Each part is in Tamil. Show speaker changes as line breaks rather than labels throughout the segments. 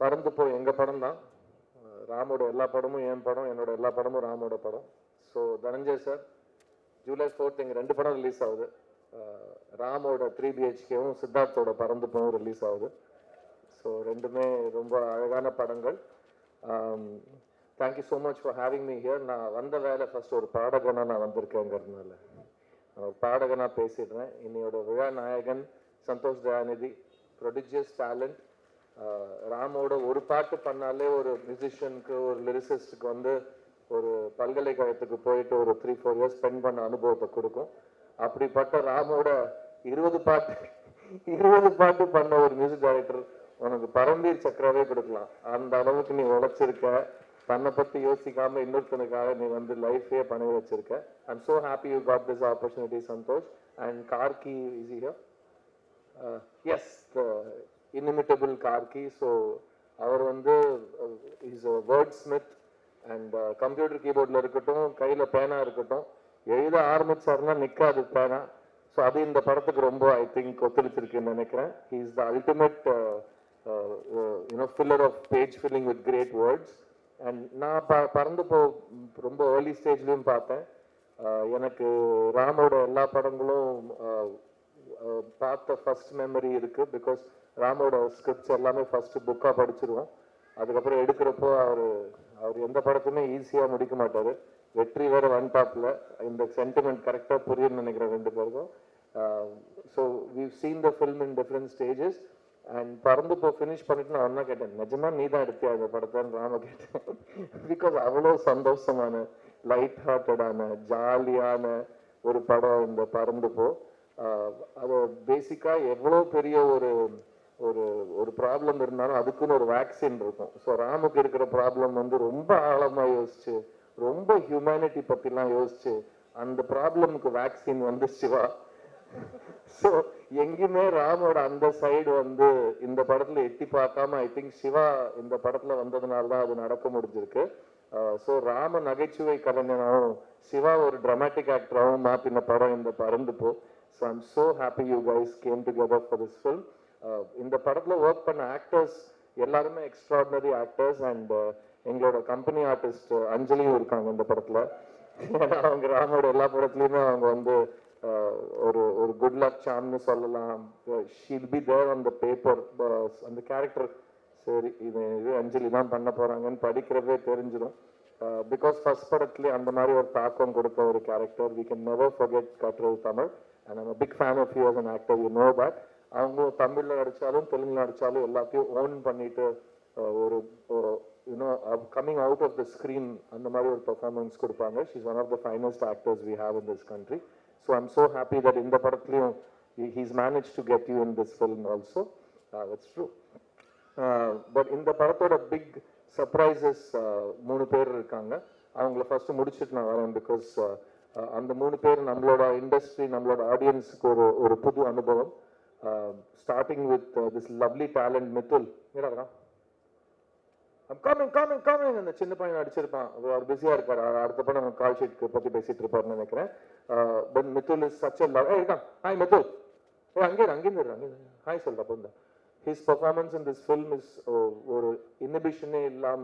பறந்து போய் எங்க படம் தான். ராமோட எல்லா படமும் என் படம் என்னோட எல்லா படமும் ராமோட படம். So Dhananjay sir July fourth எங்கள் ரெண்டு படம் ரிலீஸ் ஆகுது. ராமோட த்ரீ பிஹெச்கேவும் சித்தார்த்தோட பறந்து போவும் ரிலீஸ் ஆகுது. ஸோ ரெண்டுமே ரொம்ப அழகான படங்கள். Thank you so much for having me here நான் வந்த வேலை ஃபர்ஸ்ட் ஒரு பாடகனாக நான் வந்திருக்கேங்கிறதுனால. நான் ஒரு பாடகனாக பேசிடுறேன். இன்னையோட விழா நாயகன் சந்தோஷ் தயாநிதி ப்ரொடிஜியஸ் டேலண்ட் ராமோட ஒரு பாட்டு பண்ணாலே ஒரு மியூசிஷியனுக்கு ஒரு லிரிசிஸ்டுக்கு வந்து ஒரு பல்கலைக்கழகத்துக்கு போயிட்டு ஒரு த்ரீ ஃபோர் இயர்ஸ் ஸ்பெண்ட் பண்ண அனுபவத்தை கொடுக்கும். அப்படிப்பட்ட ராமோட இருபது பாட்டு இருபது பாட்டு பண்ண ஒரு மியூசிக் டைரக்டர் உனக்கு பரம்பீர் சக்கரவே கொடுக்கலாம். அந்த அளவுக்கு நீ உழைச்சிருக்க. தன்னை பற்றி யோசிக்காம இன்னொருத்தனுக்காக நீ வந்து லைஃபே பண்ணி வச்சிருக்க. I'm so happy you got this opportunity Santhosh and Gargi is he as inimitable Gargi so அவர் வந்து is a wordsmith and computer கீபோர்டில் இருக்கட்டும் கையில் பேனா இருக்கட்டும் எழுத ஆரம்பிச்சாருன்னா நிற்காது பேனா. ஸோ அது இந்த படத்துக்கு ரொம்ப ஐ திங்க் ஒத்துழைச்சிருக்குன்னு நினைக்கிறேன். He is the ultimate you know filler of page filling with great words and நான் ப பறந்து போ ரொம்ப ஏர்லி ஸ்டேஜ்லேயும் பார்த்தேன். Uh, எனக்கு ராமோட எல்லா படங்களும் uh, uh, பார்த்த ஃபர்ஸ்ட் மெமரி இருக்குது பிகாஸ் ராமோட ஸ்கிரிப்ட்ஸ் எல்லாமே ஃபஸ்ட்டு புக்காக படிச்சிருவோம் அதுக்கப்புறம் எடுக்கிறப்போ அவர் அவர் எந்த படத்துமே ஈஸியாக முடிக்க மாட்டார். வெற்றி வேறு ஒன் டாப்பில் இந்த சென்டிமெண்ட் கரெக்டாக புரியும்னு நினைக்கிறேன் ரெண்டு பேருக்கும். So we seen the film in different stages and Paranthu இப்போ ஃபினிஷ் பண்ணிட்டு நான் ஒன்றா கேட்டேன் நிஜமா நீ தான் எடுத்தியா இந்த படத்தை? ராம கேட்டேன். பிகாஸ் அவ்வளோ சந்தோஷமான லைட் ஹார்ட்டடான ஜாலியான ஒரு படம் இந்த பறந்து போ. அது பேசிக்காக எவ்வளோ பெரிய ஒரு ஒரு ஒரு ப்ராப்ளம் இருந்தாலும் அதுக்குன்னு ஒரு வேக்சின் இருக்கும். ஸோ ராமுக்கு இருக்கிற ப்ராப்ளம் வந்து ரொம்ப ஆழமாக யோசிச்சு ரொம்ப ஹியூமனிட்டி பற்றிலாம் யோசிச்சு அந்த ப்ராப்ளமுக்கு வேக்சின் வந்து சிவா. ஸோ எங்கேயுமே ராமோட அந்த சைடு வந்து இந்த படத்தில் எட்டி பார்க்காம ஐ திங்க் சிவா இந்த படத்தில் வந்ததுனால தான் அது நடக்க முடிஞ்சிருக்கு. ஸோ ராம நகைச்சுவை கலைஞனாகவும் சிவா ஒரு ட்ரமாட்டிக் ஆக்டராகவும் மாற்றின படம் இந்த Paranthu Po so I'm so happy you guys came together for this film இந்த படத்துல ஒர்க் பண்ண ஆக்டர்ஸ் எல்லாருமே எக்ஸ்ட்ராடினரி ஆக்டர்ஸ் அண்ட் எங்களோட கம்பெனி ஆர்டிஸ்ட் அஞ்சலியும் இருக்காங்க இந்த படத்துல. ஏன்னா அவங்க ராமோட எல்லா படத்துலயுமே அவங்க வந்து ஒரு ஒரு குட் லக் சாம்னு சொல்லலாம். ஷீல் பி தேர் அந்த த பேப்பர் அந்த கேரக்டர் சரி இது இது அஞ்சலி தான் பண்ண போறாங்கன்னு படிக்கிறதே தெரிஞ்சிடும். பிகாஸ் ஃபர்ஸ்ட் படத்துலேயே அந்த மாதிரி ஒரு தாக்கம் கொடுத்த ஒரு character we can never forget கட்டுறது Tamil. And I'm big fan of you as an actor you know but அவங்க தமிழ்ல நடிச்சாலும் தெலுங்குல நடிச்சாலும் எல்லாத்தையும் ஓன் பண்ணிட்டு ஒரு ஒரு you know coming out of the screen அந்த மாதிரி ஒரு பெர்ஃபார்மன்ஸ் கொடுப்பாங்க. She's one of the finest actors we have in this country so I'm so happy that இந்த படத்துலையும் he's manage to get you in this film also it's true but இந்த படத்தோட பிக் சர்ப்ரைசஸ் மூணு பேர் இருக்காங்க. அவங்கள ஃபர்ஸ்ட் முடிச்சுட்டு நான் வரேன் பிகாஸ் அந்த மூணு பேர் நம்மளோட இண்டஸ்ட்ரி நம்மளோட ஆடியன்ஸுக்கு ஒரு ஒரு புது அனுபவம். Starting with this lovely talent Mithul என்னடா கமிங் கமிங் கமிங் அந்த சின்ன பையன் அடிச்சிருப்பான். அவர் பிஸியா இருப்பாரு. அடுத்த படம் கால் ஷீட் பத்தி பேசிட்டு இருப்பாருன்னு நினைக்கிறேன். But Mithul is such love a hi Mithul oh அங்கே இரு, அங்கே இரு, அங்கே ஹாய் சொல்றா பொண்ணு his performance in this film is ஒரு இன்ஹிபிஷனே இல்லாம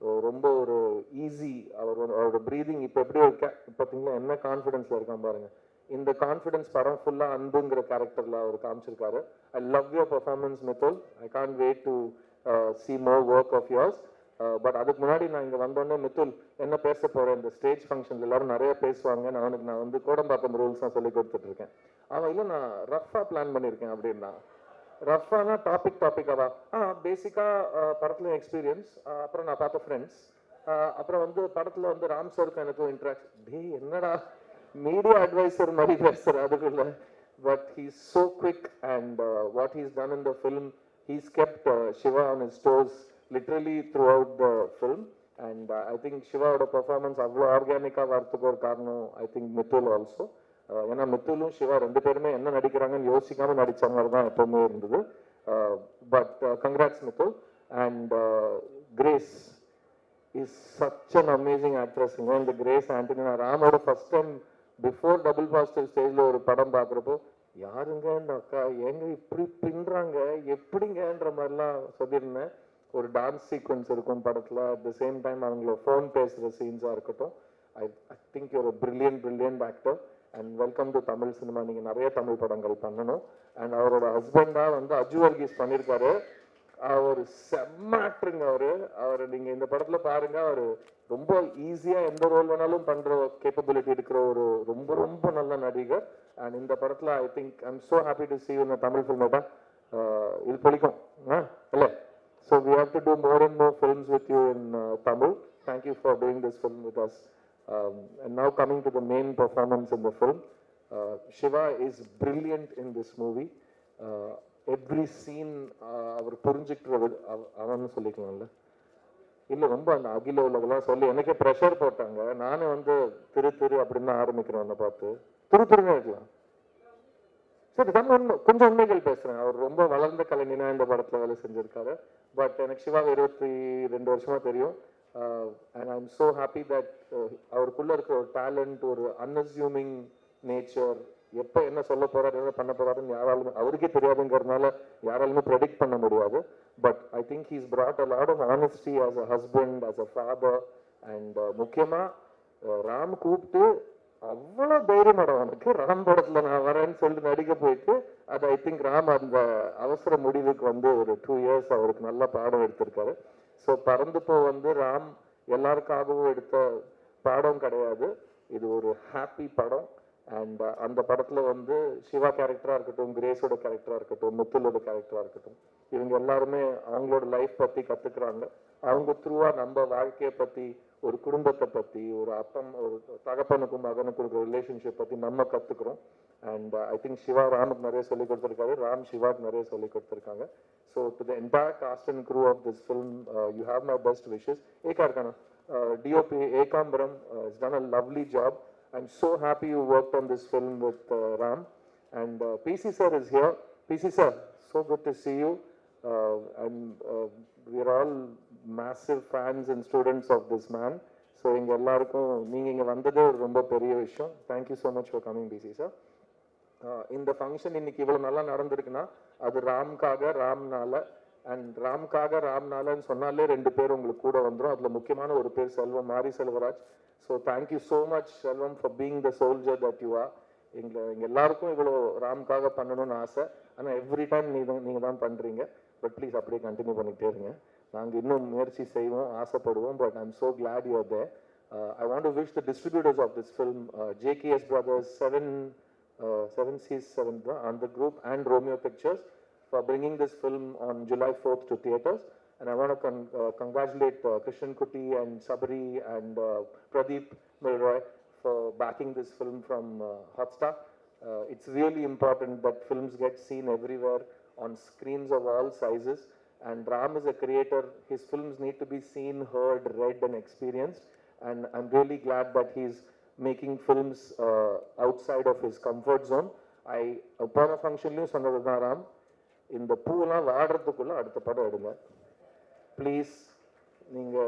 அஹ், ரொம்ப ஒரு ஈஸி அவர் அவரோட ப்ரீதிங் இப்போ எப்படி இருக்கேன் பார்த்தீங்களா என்ன கான்ஃபிடென்ஸ்ல இருக்கான் பாருங்க. இந்த கான்ஃபிடன்ஸ் படம் ஃபுல்லாக அன்புங்கிற கேரக்டரில் அவர் காமிச்சிருக்காரு. I love your performance Mithul I can wait to see more work of yours but அதுக்கு முன்னாடி நான் இங்கே வந்தோடனே மித்துல் என்ன பேச போகிறேன் இந்த ஸ்டேஜ் ஃபங்க்ஷனில் எல்லாரும் நிறைய பேசுவாங்க. நான் அவனுக்கு நான் வந்து கோடம்பாக்கம் ரூல்ஸ் தான் சொல்லி கொடுத்துட்டு இருக்கேன் அவன் இல்லை நான் ரஃபா பிளான் பண்ணியிருக்கேன் அப்படின்னா ரஃபானா டாபிக் டாபிக்காவா ஆ பேசிக்காக படத்துல எக்ஸ்பீரியன்ஸ் அப்புறம் நான் பார்த்த ஃப்ரெண்ட்ஸ் அப்புறம் வந்து படத்தில் வந்து ராம் சருக்கு எனக்கும் இன்ட்ராக்ஷன் டே என்னடா? மீடியா அட்வைசர் மாதிரி பேசுற அதுக்குள்ள but he's so quick and uh, what he's done in the film he's kept uh, Shiva on his toes literally throughout the film. And uh, I think சிவாவோட பெர்ஃபார்மன்ஸ் அவ்வளோ ஆர்கானிக்காக வரத்துக்கு ஒரு காரணம் ஐ திங்க் மித்துல் ஆல்சோ ஏன்னா மித்துலும் சிவா ரெண்டு பேருமே என்ன நடிக்கிறாங்கன்னு யோசிக்காம நடிச்ச மாதிரி தான் எப்பவுமே இருந்தது. But congrats Mithul and Grace is such an amazing actress இந்த கிரேஸ் ஆண்டனி நான் ராமோட first time before double pastor ஸ்டேஜில் ஒரு படம் பார்க்குறப்போ யாருங்க இந்த அக்கா ஏங்க இப்படி பின்றாங்க எப்படிங்கன்ற மாதிரிலாம் சொல்லியிருந்தேன். ஒரு டான்ஸ் சீக்வன்ஸ் இருக்கும் படத்தில். அட் த சேம் டைம் அவங்கள ஃபோன் பேசுகிற சீன்ஸாக இருக்கட்டும். I I think you're brilliant brilliant actor and welcome to Tamil cinema நீங்கள் நிறைய தமிழ் படங்கள் பண்ணணும். அண்ட் அவரோட ஹஸ்பண்டாக வந்து அஜு வர்கீஸ் பண்ணியிருக்காரு. அவர் செம்ம ஆக்டருங்க அவரு. அவர் நீங்க இந்த படத்துல பாருங்க அவர் ரொம்ப ஈஸியா எந்த ரோல் வேணாலும் பண்ற கேப்பபிலிட்டி இருக்கிற ஒரு ரொம்ப ரொம்ப நல்ல நடிகர். அண்ட் இந்த படத்துல I think I am so happy to see இந்த தமிழ் ஃபில்ம் இது பிடிக்கும். ஆ இல்ல. So we have to do more and more films with you in Tamil thank you for doing this film with us and now coming to the main performance in the film Siva is brilliant in this movie every scene uh, அவர் புரிஞ்சுக்கிறது அவன் சொல்லிக்கலாம்ல. இல்ல ரொம்ப அந்த அகில உலகெல்லாம் சொல்லி எனக்கே ப்ரெஷர் போட்டாங்க. நானும் வந்து திரு திரு அப்படின்னு ஆரம்பிக்கிறேன் உன்னை பார்த்து. திரு திருன்னு இருக்கலாம். சரி நம்ம உண்மை கொஞ்சம் உண்மைகள் பேசுறேன். அவர் ரொம்ப வளர்ந்த கலைஞனா இந்த படத்துல வேலை செஞ்சிருக்காரு. பட் எனக்கு சிவா இருபத்தி ரெண்டு வருஷமா தெரியும். And I am so happy that அவருக்குள்ள இருக்கிற ஒரு டேலண்ட் ஒரு அன்அஸ்யூமிங் நேச்சர் எப்போ என்ன சொல்ல போறாரு என்ன பண்ண போறாருன்னு யாராலுமே அவருக்கே தெரியாதுங்கிறதுனால யாராலுமே ப்ரெடிக்ட் பண்ண முடியாது. But I think he's brought a lot of honesty as a husband as a father and முக்கியமா uh, ராம் கூப்பிட்டு அவ்வளோ தைரியம் மேடம் அவனுக்கு. ராம் படத்துல நான் வரேன்னு சொல்லிட்டு நடிக்க போயிட்டு அது ஐ திங்க் ராம் அந்த அவசர முடிவுக்கு வந்து ஒரு டூ இயர்ஸ் அவருக்கு நல்ல பாடம் எடுத்திருக்காரு. ஸோ பறந்து வந்து ராம் எல்லாருக்காகவும் எடுத்த பாடம் கிடையாது. இது ஒரு ஹாப்பி படம். அண்ட் அந்த படத்தில் வந்து சிவா கேரக்டராக இருக்கட்டும் கிரேஸோட கேரக்டராக இருக்கட்டும் முத்துலோட கேரக்டராக இருக்கட்டும் இவங்க எல்லாருமே அவங்களோட லைஃப் பற்றி கற்றுக்குறாங்க அவங்க த்ரூவாக நம்ம வாழ்க்கையை பற்றி ஒரு குடும்பத்தை பற்றி ஒரு அப்பம் ஒரு தகப்பனுக்கும் மகனுக்கும் இருக்கிற ரிலேஷன்ஷிப் பற்றி நம்ம கற்றுக்குறோம் அண்ட் ஐ திங்க் சிவா ராமுக்கு நிறைய சொல்லி கொடுத்துருக்காரு. ராம் சிவாக்கு நிறைய சொல்லிக் கொடுத்துருக்காங்க. So to the entire cast and crew of this film you have my best wishes Eka இருக்கானா? Uh, DOP Ekambaram is done a lovely job I'm so happy you worked on this film with uh, Ram. And uh, PC sir is here. PC sir, so good to see you. Uh, and uh, we're all massive fans and students of this man. So எங்கள் எல்லாருக்கும் நீங்கள் இங்கே வந்ததே ஒரு ரொம்ப பெரிய விஷயம் thank you so much for coming PC sir இந்த ஃபங்க்ஷன் இன்னைக்கு இவ்வளோ நல்லா நடந்திருக்குன்னா அது ராம்காக ராம்னால அண்ட் ராம்காக ராம்னாலன்னு சொன்னாலே ரெண்டு பேர் உங்களுக்கு கூட வந்துடும் அதில் முக்கியமான ஒரு பேர் Selvam Mari Selvaraj so thank you so much Selvam for being the soldier that you are எங்களை எங்கள் எல்லாருக்கும் இவ்வளோ ராம்காக பண்ணணும்னு ஆசை ஆனால் எவ்ரி டைம் நீ நீங்கள் தான் பண்ணுறீங்க பட் ப்ளீஸ் அப்படியே கண்டினியூ பண்ணிகிட்டே இருங்க நாங்கள் இன்னும் முயற்சி செய்வோம் ஆசைப்படுவோம் but I am so glad you are I want to wish the distributors of this film JKS brothers seven seven seas seven தான் அந்த group and Romeo pictures for bringing this film on July fourth to theatres And I want to con- uh, congratulate uh, Krishan Kuti and Sabri and uh, Pradeep Milroy for backing this film from uh, Hotstar. Uh, it's really important that films get seen everywhere on screens of all sizes. And Ram is a creator. His films need to be seen, heard, read, and experienced. And I'm really glad that he's making films uh, outside of his comfort zone. I போன ஃபங்க்ஷன்லையும் சொன்னது தான் ராம் இந்த பூவெல்லாம் வாடுறதுக்குள்ள அடுத்த படம் எடுங்க ப்ளீஸ் நீங்க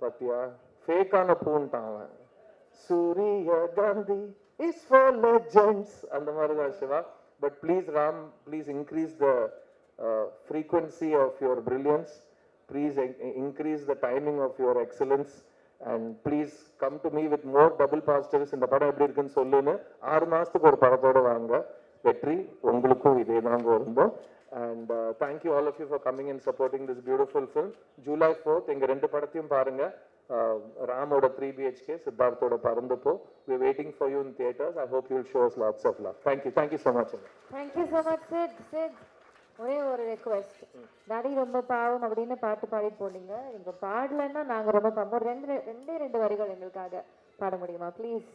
பார்த்தியா ஃபேக்கான பூன்ட்டான் அவன். சூரிய காந்தி இஸ் ஃபார் லெஜெண்ட்ஸ் அந்த மாதிரி தான் Siva but please Ram please increase the frequency of your brilliance please increase the timing of your excellence and please come to me with more double positives இந்த படம் எப்படி இருக்குன்னு சொல்லுன்னு ஆறு மாதத்துக்கு ஒரு படத்தோட வாங்க. வெற்றி உங்களுக்கும் இதே தாங்க. இருந்தோம் and thank you all of you for coming and supporting this beautiful film July fourth எங்க ரெண்டு படத்தையும் பாருங்க. Uh, ராமோட த்ரீ பிஹெச்கே சித்தார்த்தோட Paranthu Po we waiting for you in theatres I hope you shower lots of love thank you thank you
so much thank you so much sit sit ஒரே ஒரு ரெக்வெஸ்ட் டாடி ரொம்ப பாவம் அப்படின்னு பாட்டு பாடிட்டு போனீங்க. நீங்க பாடலைன்னா நாங்க ரொம்ப பாவம். ரெண்டு ரெண்டே ரெண்டு வரிகள் எங்களுக்காக பாட முடியுமா? ப்ளீஸ்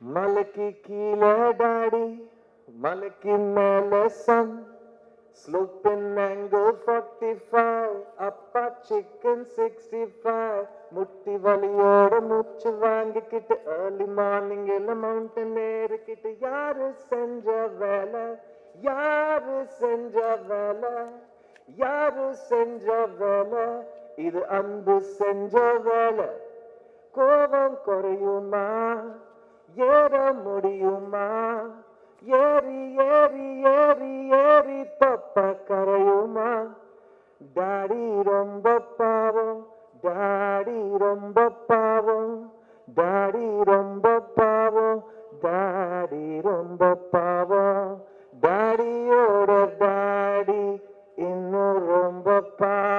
மலைக்கு கீழே டாடி மலைக்கு மேல சன் ஸ்லோப்பின் மேங்கோ ஃபார்ட்டி ஃபைவ் அப்பா சிக்கன் சிக்ஸ்டி ஃபைவ் முட்டி வலியோட மூச்சு வாங்கிக்கிட்டு ஏர்லி மார்னிங் எல்லாம் மவுண்டன் ஏறிக்கிட்டு யாரு செஞ்ச வேலை? யாரு செஞ்ச வேலை? யாரு செஞ்ச வேலை? இது அன்பு செஞ்ச வேலை. கோபம் குறையுமா? ஏற முடியுமா? ஏறி ஏறி ஏறி ஏறி பப்பா கரையுமா டாடி ரொம்ப பாவம் டாடி ரொம்ப பாவம் டாடி ரொம்ப பாவம் டாடி ரொம்ப பாவம் டாடியோட டாடி இன்னும் ரொம்ப பாவம்